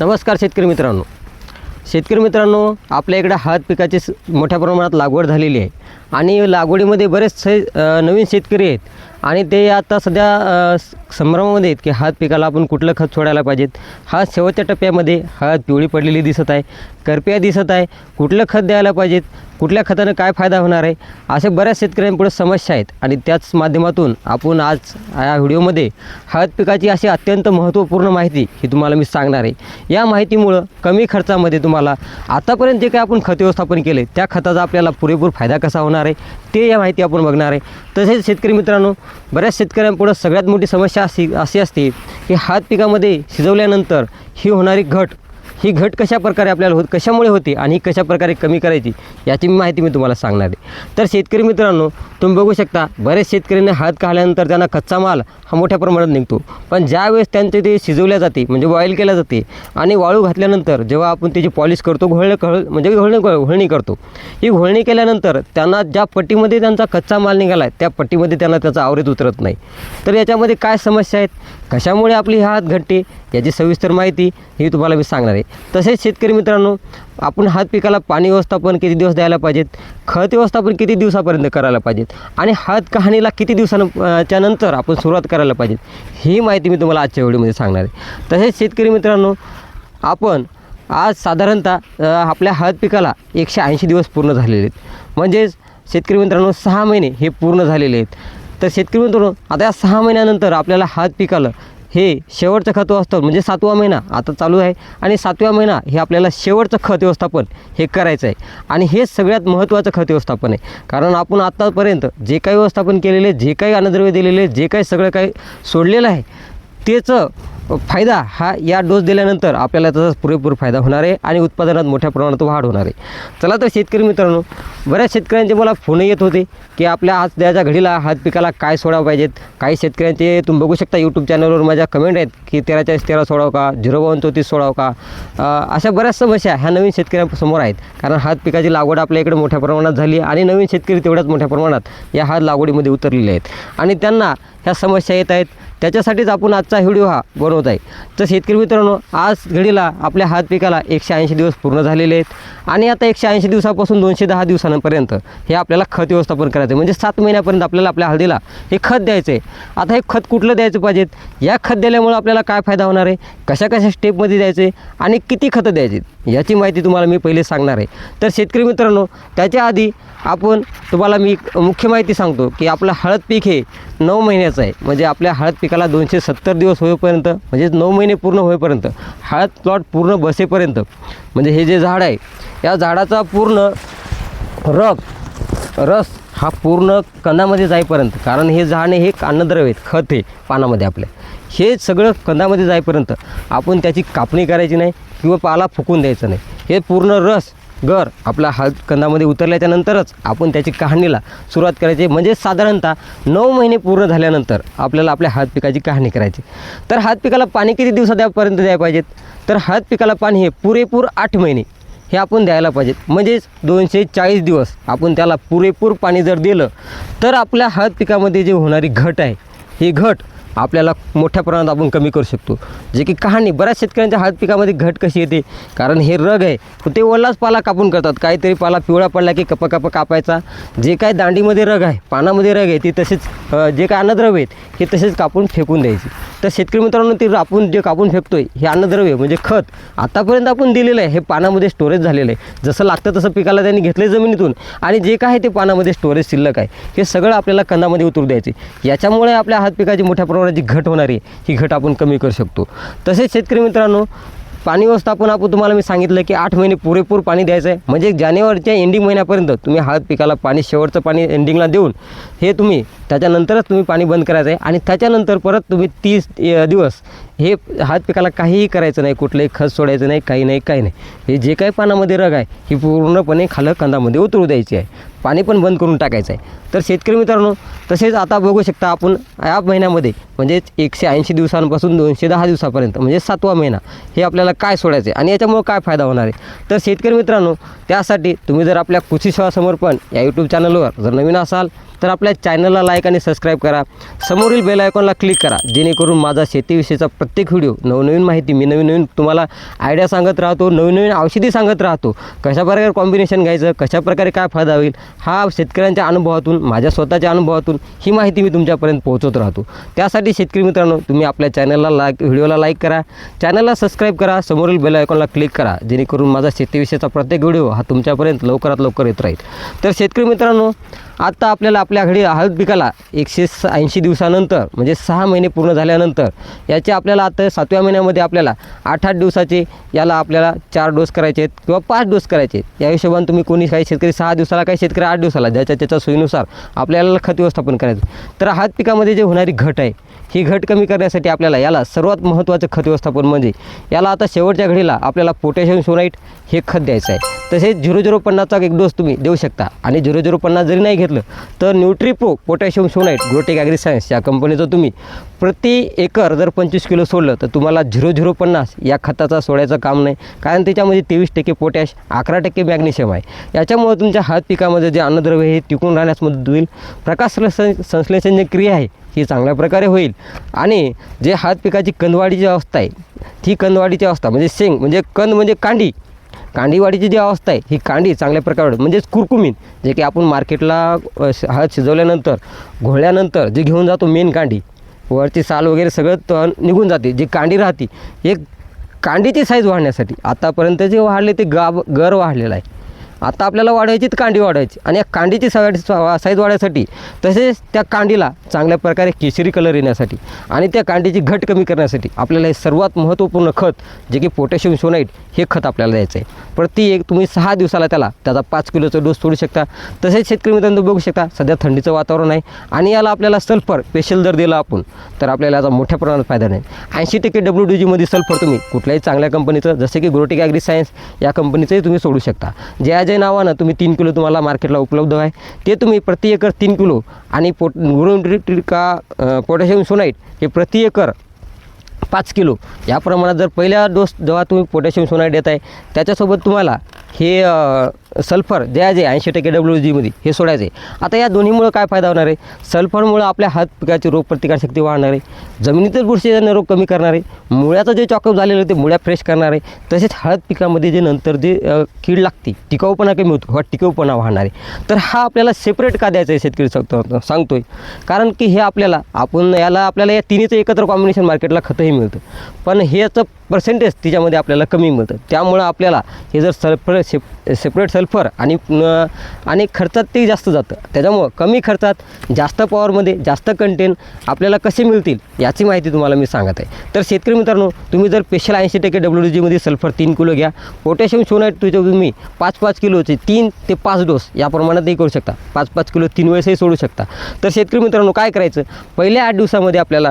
नमस्कार शेतकरी मित्रांनो. शेतकरी मित्रांनो आपल्या इकडे हळद पिकाची मोठ्या प्रमाणात लागवड झालेली आहे. आणि लागवडीमध्ये बरेचसे नवीन शेतकरी आहेत. आणि ते आता सध्या स- संभ्रमामध्ये आहेत की हळद पिकाला आपण कुठलं खत सोडायला पाहिजेत. हा शेवटच्या टप्प्यामध्ये हळद पिवळी पडलेली दिसत आहे करप्या दिसत आहे. कुठलं खत द्यायला पाहिजेत? कुठल्या खतानं काय फायदा होणार आहे? असे बऱ्याच शेतकऱ्यांपुढे समस्या आहेत. आणि त्याच माध्यमातून आपण आज या व्हिडिओमध्ये हळद पिकाची अशी अत्यंत महत्त्वपूर्ण माहिती ही तुम्हाला मी सांगणार आहे. या माहितीमुळं कमी खर्चामध्ये तुम्हाला आतापर्यंत जे काय आपण खत व्यवस्थापन केले त्या खताचा आपल्याला पुरेपूर फायदा कसा होणार आहे? ते या माहिती आपण बघणार आहे. तसेच शेतकरी मित्रांनो बऱ्याच शेतकऱ्यांपुढं सगळ्यात मोठी समस्या अशी अशी असते की हळद पिकामध्ये शिजवल्यानंतर ही होणारी घट ही घट कशा प्रकारे आपल्याला होत कशामुळे होते आणि ही कशा प्रकारे कमी करायची याची मी माहिती मी तुम्हाला सांगणार आहे. तर शेतकरी मित्रांनो तुम्ही बघू शकता बऱ्याच शेतकऱ्यांनी हळद काढल्यानंतर त्यांना कच्चा माल हा मोठ्या प्रमाणात निघतो. पण ज्यावेळेस त्यांचे ते शिजवल्या जाते म्हणजे बॉईल केल्या जाते आणि वाळू घातल्यानंतर जेव्हा आपण त्याची पॉलिश करतो घोळ घोळ म्हणजे घोळणी घोळणी करतो ही घोळणी केल्यानंतर त्यांना ज्या पट्टीमध्ये त्यांचा कच्चा माल निघाला आहे त्या पट्टीमध्ये त्यांना त्याचा आवरेत उतरत नाही. तर याच्यामध्ये काय समस्या आहेत? कशामुळे आपली हात घटते याची सविस्तर माहिती ही तुम्हाला मी सांगणार आहे. तसेच शेतकरी मित्रांनो आपण हात पिकाला पाणी व्यवस्थापन किती दिवस द्यायला पाहिजेत? खत व्यवस्थापन किती दिवसापर्यंत करायला पाहिजेत? आणि हात कहाणीला किती दिवसांच्या नंतर आपण सुरुवात करायला पाहिजेत? ही माहिती मी तुम्हाला आजच्या व्हिडिओमध्ये सांगणार आहे. तसेच शेतकरी मित्रांनो आपण आज साधारणतः आपल्या हळद पिकाला एकशे ऐंशी दिवस पूर्ण झालेले आहेत. म्हणजेच शेतकरी मित्रांनो सहा महिने हे पूर्ण झालेले आहेत. तर शेतकरी मित्रांनो आता या सहा महिन्यानंतर आपल्याला हात पिकाला हे शेवटचं खत असतं म्हणजे सातवा महिना आता चालू आहे. आणि सातवा महिना हे आपल्याला शेवटचं खत व्यवस्थापन हे करायचं आहे. आणि हे सगळ्यात महत्त्वाचं खत व्यवस्थापन आहे. कारण आपण आत्तापर्यंत जे काही व्यवस्थापन केलेले जे काही अन्नद्रव्य दिलेले जे काही सगळं काही सोडलेलं आहे त्याचं फायदा हा या डोस दिल्यानंतर आपल्याला त्याचा पुरेपूर फायदा होणार आहे आणि उत्पादनात मोठ्या प्रमाणात वाढ होणार आहे. चला तर शेतकरी मित्रांनो बऱ्याच शेतकऱ्यांचे मला फोन येत होते की आपल्या आज द्याच्या घडीला हात पिकाला काय सोडावं पाहिजेत? काही शेतकऱ्यांचे तुम्ही बघू शकता यूट्यूब चॅनलवर माझ्या कमेंट आहेत की तेरा चाळीस तेरा सोडावं का झिरो बावन चौतीस सोडावं का? अशा बऱ्याच समस्या ह्या नवीन शेतकऱ्यांसमोर आहेत. कारण हात पिकाची लागवड आपल्या इकडे मोठ्या प्रमाणात झाली आणि नवीन शेतकरी तेवढ्याच मोठ्या प्रमाणात या हात लागवडीमध्ये उतरलेले आहेत. आणि त्यांना ह्या समस्या येत आहेत. त्याच्यासाठीच आपण आजचा व्हिडिओ हा बनवत आहे. तर शेतकरी मित्रांनो आज घडीला आपल्या हात पिकाला एकशे ऐंशी दिवस पूर्ण झालेले आहेत आणि आता एकशे ऐंशी दिवसापासून दोनशे दहा दिवसांपर्यंत हे आपल्याला खत व्यवस्थापन करायचं आहे. म्हणजे सात महिन्यापर्यंत आपल्याला आपल्या हळदीला हे खत द्यायचं आहे. आता हे खत कुठलं द्यायचं पाहिजेत? या खत दिल्यामुळं आपल्याला काय फायदा होणार आहे? कशा कशा स्टेपमध्ये द्यायचे आणि किती खतं द्यायची याची माहिती तुम्हाला मी पहिले सांगणार आहे. तर शेतकरी मित्रांनो त्याच्या आधी आपण तुम्हाला मी मुख्य माहिती सांगतो की आपलं हळद पीक हे नऊ महिन्याचं आहे. म्हणजे आपल्या हळद पिकाला दोनशे सत्तर दिवस होईपर्यंत म्हणजे नऊ महिने पूर्ण होईपर्यंत हळद प्लॉट पूर्ण बसेपर्यंत म्हणजे हे जे झाड आहे या झाडाचा पूर्ण रग रस हा पूर्ण कंदामध्ये जाईपर्यंत कारण हे झाडणे हे अन्नद्रव्य आहेत खत आहे पानामध्ये आपल्या. हे सगळं कंदामध्ये जाईपर्यंत आपण त्याची कापणी करायची नाही किंवा पाला फुकून द्यायचं नाही. हे पूर्ण रस गर आपला हातकंदामध्ये उतरल्याच्या नंतरच आपण त्याची कहाणीला सुरुवात करायची. म्हणजे साधारणतः नऊ महिने पूर्ण झाल्यानंतर आपल्याला आपल्या हातपिकाची पिकाची कहाणी करायची. तर हातपिकाला पिकाला पाणी किती दिवसापर्यंत द्यायला पाहिजेत? तर हळद पिकाला पाणी हे पुरेपूर आठ महिने हे आपण द्यायला पाहिजेत. म्हणजेच दोनशे चाळीस दिवस आपण त्याला पुरेपूर पाणी जर दिलं तर आपल्या हळद पिकामध्ये जे होणारी घट आहे ही घट आपल्याला मोठ्या प्रमाणात आपण कमी करू शकतो. जे की कहाणी बऱ्याच शेतकऱ्यांच्या हळद पिकामध्ये घट कशी येते कारण हे रग आहे. ते ओलाच पाला कापून करतात. काहीतरी पाला पिवळा पडला की कपा कपा कापायचा. जे काय दांडीमध्ये रग आहे पानामध्ये रग आहे ते तसेच जे काय अन्नद्रव्य आहेत हे तसेच कापून फेकून द्यायची. तर शेतकरी मित्रांनो ते आपण जे कापून फेकतोय हे अन्नद्रव्य म्हणजे खत. आतापर्यंत आपण दिलेलं आहे हे पानामध्ये स्टोरेज झालेलं आहे. जसं लागतं तसं पिकाला त्यांनी घेतलं जमिनीतून. आणि जे काय आहे ते पानामध्ये स्टोरेज शिल्लक आहे. हे सगळं आपल्याला कंदामध्ये उतरू द्यायचे. याच्यामुळे आपल्या हात पिकाची मोठ्या प्रमाणात जी घट होणार आहे ही घट आपण कमी करू शकतो. तसेच शेतकरी मित्रांनो पाणी व्यवस्थापन आपण तुम्हाला मी सांगितलं की आठ महिने पुरेपूर पाणी द्यायचं आहे. म्हणजे जानेवारीच्या एंडिंग महिन्यापर्यंत तुम्ही हळद पिकाला पाणी शेवटचं पाणी एंडिंगला देऊन हे तुम्ही त्याच्यानंतरच तुम्ही पाणी बंद करायचं आहे आणि त्याच्यानंतर परत तुम्ही तीस दिवस हे हात पिकाला काहीही करायचं नाही कुठलंही खत सोडायचं नाही काही नाही काही नाही. हे जे काही पानामध्ये रग आहे ही पूर्णपणे खालं कंदामध्ये उतरू द्यायची आहे. पाणी पण बंद करून टाकायचं आहे. तर शेतकरी मित्रांनो तसेच आता बघू शकता आपण या महिन्यामध्ये म्हणजेच एकशे ऐंशी दिवसांपासून दोनशे दहा दिवसापर्यंत म्हणजे सातवा महिना हे आपल्याला काय सोडायचं आहे आणि याच्यामुळं काय फायदा होणार आहे? तर शेतकरी मित्रांनो त्यासाठी तुम्ही जर आपल्या कृषी सेवा समर्पण या यूट्यूब चॅनलवर जर नवीन असाल तर आपल्या चॅनलला लाईक आणि सबस्क्राईब करा. समोरील बेल आयकॉनला क्लिक करा. जेणेकरून माझा शेतीविषयीचा प्रत्येक व्हिडिओ नवनवीन माहिती मी नवीन नवीन तुम्हाला आयडिया सांगत राहतो नवीन नवीन औषधी सांगत राहतो. कशाप्रकारे कॉम्बिनेशन घ्यायचं कशाप्रकारे काय फायदा होईल हा शेतकऱ्यांच्या अनुभवातून माझ्या स्वतःच्या अनुभवातून ही माहिती मी तुमच्यापर्यंत पोहोचत राहतो. त्यासाठी शेतकरी मित्रांनो तुम्ही आपल्या चॅनलला लाईक व्हिडिओला लाईक करा. चॅनलला सबस्क्राईब करा. समोरील बेल आयकॉनला क्लिक करा. जेणेकरून माझा शेतीविषयीचा प्रत्येक व्हिडिओ हा तुमच्यापर्यंत लवकरात लवकर येत राहील. तर शेतकरी मित्रांनो आत्ता आपल्याला आपल्या घडी हळद पिकाला एकशे ऐंशी दिवसानंतर म्हणजे सहा महिने पूर्ण झाल्यानंतर याचे आपल्याला आता सातव्या महिन्यामध्ये आपल्याला आठ आठ दिवसाचे याला आपल्याला चार डोस करायचे आहेत किंवा पाच डोस करायचे आहेत. या हिशोबाने तुम्ही कोणी काही शेतकरी सहा दिवसाला काही शेतकरी आठ दिवसाला ज्याच्या त्याच्या सोयीनुसार आपल्याला खत व्यवस्थापन करायचं तर हळद पिकामध्ये जे होणारी घट आहे ही घट कमी करण्यासाठी आपल्याला याला सर्वात महत्त्वाचं खत व्यवस्थापन म्हणजे याला आता शेवटच्या घडीला आपल्याला पोटॅशियम सोनाईट हे खत द्यायचं आहे. तसेच झिरो झिरो पन्नासचा एक डोस तुम्ही देऊ शकता. आणि झिरो झिरो पन्नास जरी नाही घेतलं तर Nutripro potassium schoenite Grotech agri science या कंपनीचं तुम्ही प्रति एकर जर पंचवीस किलो सोडलं तर तुम्हाला झिरो झिरो पन्नास या खताचा सोडायचं काम नाही. कारण त्याच्यामध्ये तेवीस टक्के पोटॅश अकरा टक्के मॅग्नेशियम आहे. याच्यामुळे तुमच्या हळद पिकामध्ये जे अन्नद्रव्य हे टिकून राहण्यास मदत होईल. प्रकाश संश्लेषण संश्लेषण जी क्रिया आहे ही चांगल्या प्रकारे होईल. आणि जे हात पिकाची कंदवाडीची अवस्था आहे ती कंदवाडीची अवस्था म्हणजे शेंग म्हणजे कंद म्हणजे कांडी कांडीवाडीची जी अवस्था आहे ही कांडी चांगल्या प्रकारे म्हणजेच कुरकुमीन जे की आपण मार्केटला हळद शिजवल्यानंतर घोळल्यानंतर जे घेऊन जातो मेन कांडी वरची साल वगैरे सगळं तण निघून जाते. जी कांडी राहते एक कांडीची साईज वाढण्यासाठी आतापर्यंत जे वाढले ते गाब गर वाढलेला आहे. आता आपल्याला वाढवायची तर कांडी वाढवायची. आणि या कांडीची साईड साईज वाढण्यासाठी तसेच त्या कांडीला चांगल्या प्रकारे केशरी कलर येण्यासाठी आणि त्या कांडीची घट कमी करण्यासाठी आपल्याला हे सर्वात महत्त्वपूर्ण खत जे की पोटॅशियम सोनाईट हे खत आपल्याला द्यायचं आहे प्रति एक तुम्ही सहा दिवसाला त्याला त्याचा पाच किलोचा डोस सोडू शकता. तसेच शेतकरी मित्रांनो बघू शकता सध्या थंडीचं वातावरण आहे आणि याला आपल्याला सल्फर स्पेशल जर दिला आपण तर आपल्याला याचा मोठ्या प्रमाणात फायदा नाही. ऐंशी टक्के डब्ल्यू डी जीमध्ये सल्फर तुम्ही कुठल्याही चांगल्या कंपनीचं जसे की ग्रोटिक ॲग्री सायन्स या कंपनीचंही तुम्ही सोडू शकता. ज्या ज्या नावानं तुम्ही तीन किलो तुम्हाला मार्केटला उपलब्ध आहे. ते तुम्ही प्रति एकर तीन किलो आणि पोट गुरुका पोटॅशियम सोनाईट हे प्रति एकर पाच किलो. या प्रमाणात जर पहिल्या डोस जेव्हा तुम्ही पोटॅशियम सोनाईट देत आहे त्याच्यासोबत तुम्हाला हे सल्फर जे आहे जे ऐंशी टक्के डब्ल्यू जीमध्ये हे सोडायचं आहे. आता या दोन्हीमुळं काय फायदा होणार आहे? सल्फरमुळं आपल्या हात पिकाची रोगप्रतिकारशक्ती वाढणार आहे. जमिनीतच बुरशीजन्य रोग कमी करणार आहे. मुळ्याचं जे चॉकअप झालेलं ते मुळ्या फ्रेश करणार आहे. तसेच हळद पिकामध्ये जे नंतर जे कीड लागते टिकाऊपणा कमी होतो किंवा टिकाऊपणा वाढणार आहे. तर हा आपल्याला सेपरेट का द्यायचा आहे शेतकरी सांगतो सांगतोय? कारण की हे आपल्याला आपण याला आपल्याला या तिन्हीचं एकत्र कॉम्बिनेशन मार्केटला खतंही मिळतं. पण ह्याचं पर्सेंटेज तिच्यामध्ये आपल्याला कमी मिळतं. त्यामुळं आपल्याला हे जर सल्फर सेप सेपरेट सल्फर आणि आणि खर्चात ते जास्त जातं. त्याच्यामुळं कमी खर्चात जास्त पॉवरमध्ये जास्त कंटेन आपल्याला कसे मिळतील याची माहिती तुम्हाला मी सांगत आहे. तर शेतकरी मित्रांनो तुम्ही जर स्पेशल ऐंशी टक्के डब्ल्यू डी जीमध्ये सल्फर तीन किलो घ्या. पोटॅशियम सोनाईट तुझ्या तुम्ही पाच पाच किलोचे तीन ते पाच डोस या प्रमाणातही करू शकता. पाच पाच किलो तीन वेळेसही सोडू शकता. तर शेतकरी मित्रांनो काय करायचं? पहिल्या आठ दिवसामध्ये आपल्याला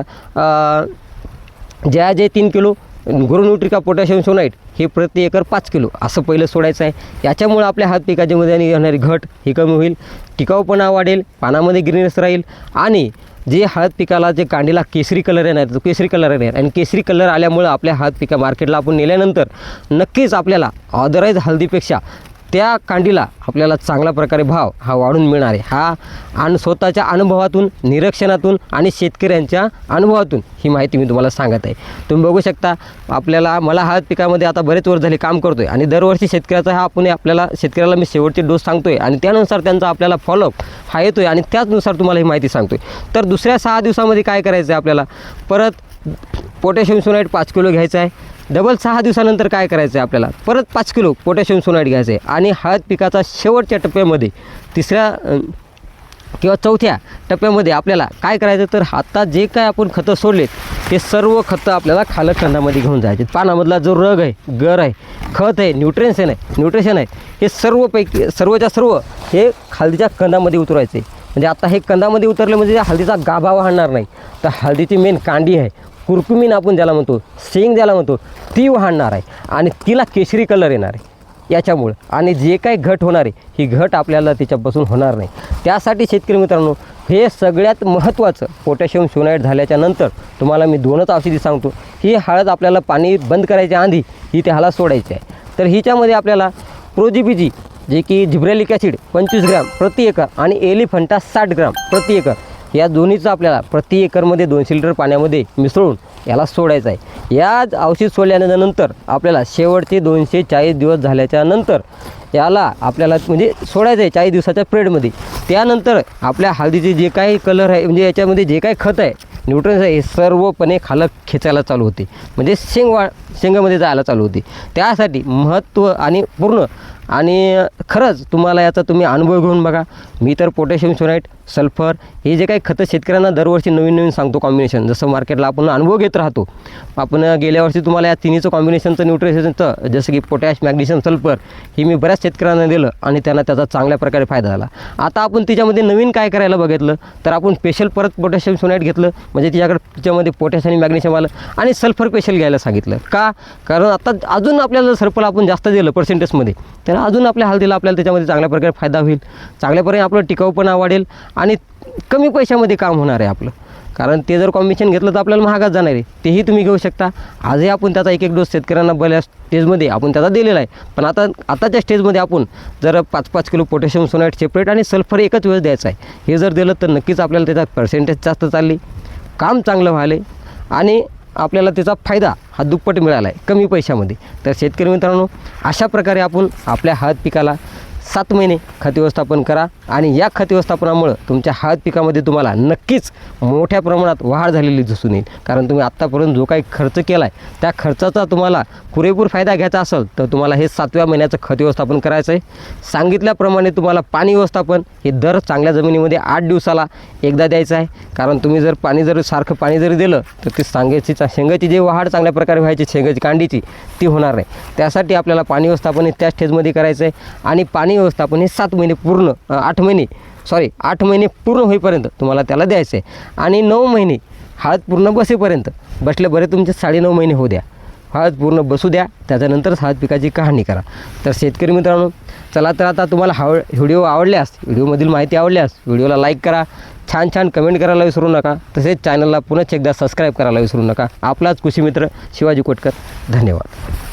ज्या जे तीन किलो गुरुन्यूट्रिका पोटॅशियम सोनाईट हे प्रति एकर पाच किलो असं पहिलं सोडायचं आहे. याच्यामुळं आपल्या हात पिकाच्यामध्ये आणि येणारी घट ही कमी होईल. टिकाऊपणा वाढेल पानामध्ये ग्रीनस राहील. आणि जे हळद पिकाला जे कांडीला केसरी कलर येणार तो केसरी कलर येणार. आणि केसरी कलर आल्यामुळं आपल्या हळद पिका मार्केटला आपण नेल्यानंतर नक्कीच आपल्याला ऑदराईज हळदीपेक्षा त्या कांडीला आपल्याला चांगल्या प्रकारे भाव हा वाढून मिळणार आहे. हा आणि स्वतःच्या अनुभवातून निरीक्षणातून आणि शेतकऱ्यांच्या अनुभवातून ही माहिती मी तुम्हाला सांगत आहे. तुम्ही बघू शकता आपल्याला मला हळद पिकामध्ये आता बरेच वर्ष झाले काम करतो आहे आणि दरवर्षी शेतकऱ्याचा हा आपण आपल्याला शेतकऱ्याला मी शेवटचे डोस सांगतो आहे आणि त्यानुसार त्यांचा आपल्याला फॉलोअप हा येतो आहे आणि त्याचनुसार तुम्हाला ही माहिती सांगतो आहे तर दुसऱ्या सहा दिवसामध्ये काय करायचं आहे आपल्याला? परत पोटॅशियम सोनाईट पाच किलो घ्यायचं आहे. डबल सहा दिवसानंतर काय करायचं आहे आपल्याला? परत पाच किलो पोटॅशियम सोनाईट घ्यायचं आहे आणि हळद पिकाचा शेवटच्या टप्प्यामध्ये तिसऱ्या किंवा चौथ्या टप्प्यामध्ये आपल्याला काय करायचं? तर आता जे काय आपण खतं सोडलेत ते सर्व खतं आपल्याला खालक खंडामध्ये घेऊन जायचे. पानामधला जो रग आहे गर आहे खत आहे न्यूट्रिशन आहे न्यूट्रिशन आहे हे सर्वपैकी सर्वच्या सर्व हे खालदीच्या कंदामध्ये उतरायचे म्हणजे आता हे कंदामध्ये उतरले म्हणजे हळदीचा गाभा वाहणार नाही. तर हळदीची मेन कांडी आहे कुरकुमीन आपण ज्याला म्हणतो शेंग ज्याला म्हणतो ती वाढणार आहे आणि तिला केशरी कलर येणार आहे. याच्यामुळं. आणि जे काही घट होणार आहे ही घट आपल्याला तिच्यापासून होणार नाही. त्यासाठी शेतकरी मित्रांनो हे सगळ्यात महत्त्वाचं पोटॅशियम सोनाईट झाल्याच्यानंतर तुम्हाला मी दोनच औषधी सांगतो. ही हळद आपल्याला पाणी बंद करायच्या आधी ही त्याला हळद सोडायची आहे. तर हिच्यामध्ये आपल्याला प्रोजीबीजी जे की झिब्रेलिक ॲसिड पंचवीस ग्राम प्रति एकर आणि एलिफंटा साठ ग्राम प्रति एकर. या दोन्हीचं आपल्याला प्रति एकरमध्ये दोनशे लिटर पाण्यामध्ये मिसळून याला सोडायचं आहे. या औषध सोडल्यानंतर आपल्याला शेवटचे दोनशे चाळीस दिवस झाल्याच्यानंतर याला आपल्याला म्हणजे सोडायचं आहे चाळीस दिवसाच्या पिरियडमध्ये. त्यानंतर आपल्या हळदीचे जे काही कलर आहे म्हणजे याच्यामध्ये जे काही खत आहे न्यूट्रन्स आहे हे सर्वपणे खालं खेचायला चालू होते. म्हणजे शेंगवा शेंगामध्ये जायला चालू होते. त्यासाठी महत्त्व आणि पूर्ण आणि खरंच तुम्हाला याचा तुम्ही अनुभव घेऊन बघा. मी तर पोटॅशियम सोनाईट सल्फर हे जे काही खतं शेतकऱ्यांना दरवर्षी नवीन नवीन सांगतो कॉम्बिनेशन जसं मार्केटला आपण अनुभव घेत राहतो. आपण गेल्या वर्षी तुम्हाला या तिन्हीचं कॉम्बिनेशनचं न्यूट्रिशनचं जसं की पोटॅश मॅग्नेशियम सल्फर हे मी बऱ्याच शेतकऱ्यांना दिलं आणि त्यांना त्याचा चांगल्या प्रकारे फायदा झाला. आता आपण तिच्यामध्ये नवीन काय करायला बघितलं? तर आपण स्पेशल परत पोटॅशियम सोनाईट घेतलं. म्हणजे तिच्याकडे तिच्यामध्ये पोटॅश आणि मॅग्नेशियम आलं आणि सल्फर स्पेशल घ्यायला सांगितलं. का? कारण आता अजून आपल्याला सल्फर आपण जास्त दिलं पर्सेंटेजमध्ये तर अजून आपल्या हळदीला आपल्याला त्याच्यामध्ये चांगल्या प्रकारे फायदा होईल. चांगल्या प्रकारे आपलं टिकाऊपणा वाढेल आणि कमी पैशामध्ये काम होणार आहे आपलं. कारण ते जर कॉम्बिनेशन घेतलं तर आपल्याला महागात जाणार आहे. तेही तुम्ही घेऊ शकता. आजही आपण त्याचा एक एक डोस शेतकऱ्यांना बऱ्याच स्टेजमध्ये आपण त्याचा दिलेला आहे. पण आता आताच्या स्टेजमध्ये आपण जर पाच पाच किलो पोटॅशियम सोनाईट सेपरेट आणि सल्फर एकच वेळेस द्यायचं आहे. हे जर दिलं तर नक्कीच आपल्याला त्याचा पर्सेंटेज जास्त चालली. काम चांगलं व्हायलं आणि आपल्याला त्याचा फायदा हा दुप्पट मिळाला आहे कमी पैशामध्ये. तर शेतकरी मित्रांनो अशा प्रकारे आपण आपल्या हळद पिकाला सात महिने खत व्यवस्थापन करा आणि या खत व्यवस्थापनामुळं तुमच्या हळद पिकामध्ये तुम्हाला नक्कीच मोठ्या प्रमाणात वाढ झालेली दिसून येईल. कारण तुम्ही आत्तापर्यंत जो काही खर्च केला आहे त्या खर्चाचा तुम्हाला पुरेपूर फायदा घ्यायचा असेल तर तुम्हाला हे सातव्या महिन्याचं खत व्यवस्थापन करायचं आहे. सांगितल्याप्रमाणे तुम्हाला पाणी व्यवस्थापन हे दर चांगल्या जमिनीमध्ये आठ दिवसाला एकदा द्यायचं आहे. कारण तुम्ही जर पाणी जर सारखं पाणी जरी दिलं तर ती सांगायची चा शेंगाची जी वाढ चांगल्या प्रकारे व्हायची शेंगाची कांडीची ती होणार नाही. त्यासाठी आपल्याला पाणी व्यवस्थापन हे त्या स्टेजमध्ये करायचं आहे. आणि पाणी व्यवस्थापन हे सात महिने पूर्ण आठ महिने सॉरी आठ महिने पूर्ण होईपर्यंत तुम्हाला त्याला द्यायचं आहे आणि नऊ महिने हळद पूर्ण बसेपर्यंत बसले बरे तुमचे साडेनऊ महिने होऊ द्या. हळद पूर्ण बसू द्या त्याच्यानंतरच हळद पिकाची कहाणी करा. तर शेतकरी मित्रांनो चला तर आता तुम्हाला हाव व्हिडिओ आवडल्यास व्हिडिओमधील माहिती आवडल्यास व्हिडिओला लाईक करा. छान छान कमेंट करायला विसरू नका. तसेच चॅनलला पुन्हा एकदा सबस्क्राईब करायला विसरू नका. आपलाच कृषी मित्र शिवाजी कोटकर. धन्यवाद.